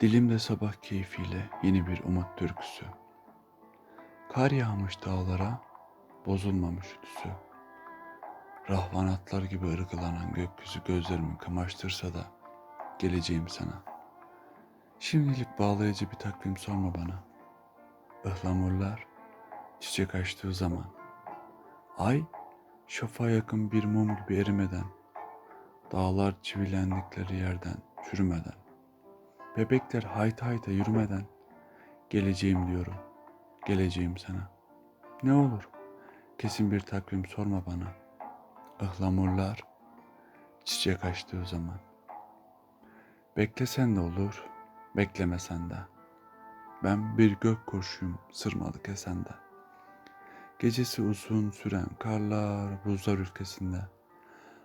Dilimde sabah keyfiyle yeni bir umut türküsü. Kar yağmış dağlara, bozulmamış ütüsü. Rahvanatlar gibi ırgılanan gökyüzü gözlerimi kamaştırsa da geleceğim sana. Şimdilik bağlayıcı bir takvim sorma bana. Ihlamurlar çiçek açtığı zaman. Ay şafağa yakın bir mum gibi erimeden. Dağlar çivilendikleri yerden çürümeden. Bebekler hayta hayta yürümeden geleceğim diyorum. Geleceğim sana. Ne olur kesin bir takvim sorma bana. Ihlamurlar çiçek açtığı zaman. Beklesen de olur, beklemesen de. Ben bir gök kuşuyum sırmalık esende. Gecesi uzun süren karlar buzlar ülkesinde.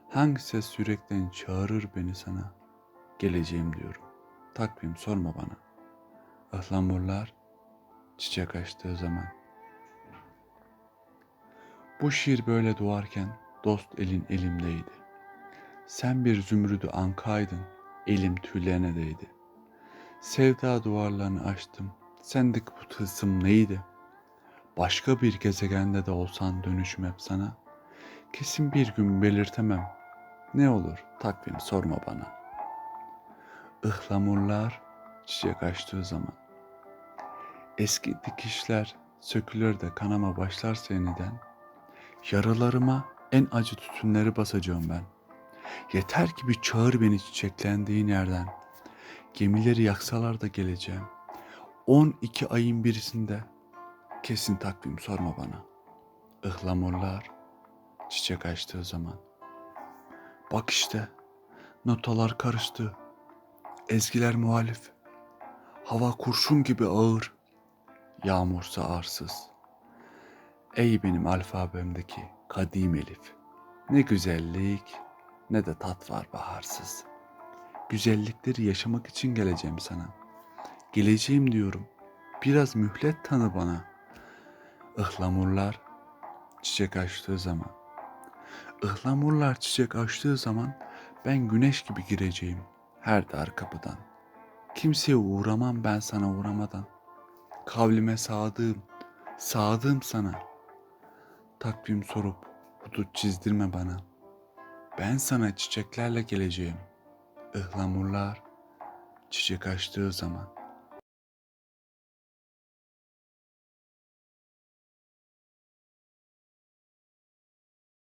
Hangi ses yürekten çağırır beni sana? Geleceğim diyorum. Takvim sorma bana. Ihlamurlar çiçek açtığı zaman. Bu şiir böyle doğarken dost elin elimdeydi. Sen bir zümrüdü ankaydın, elim tüylerine değdi. Sevda duvarlarını açtım, sendeki bu tılsım neydi? Başka bir gezegende de olsan dönüşüm hep sana. Kesin bir gün belirtemem. Ne olur takvim sorma bana.'' Ihlamurlar çiçek açtığı zaman. Eski dikişler sökülür de kanama başlarsa yeniden, yaralarıma en acı tütünleri basacağım ben. Yeter ki bir çağır beni çiçeklendiğin yerden. Gemileri yaksalar da geleceğim. 12 ayın birisinde kesin takvim sorma bana. Ihlamurlar çiçek açtığı zaman. Bak işte notalar karıştı. Ezgiler muhalif. Hava kurşun gibi ağır. Yağmursa arsız. Ey benim alfabemdeki kadim elif. Ne güzellik ne de tat var baharsız. Güzellikleri yaşamak için geleceğim sana. Geleceğim diyorum. Biraz mühlet tanı bana. Ihlamurlar çiçek açtığı zaman. Ihlamurlar çiçek açtığı zaman ben güneş gibi gireceğim.'' Her dar kapıdan. Kimseye uğramam ben sana uğramadan. Kavlime sadığım, sadığım sana. Takvim sorup hudut çizdirme bana. Ben sana çiçeklerle geleceğim. Ihlamurlar çiçek açtığı zaman.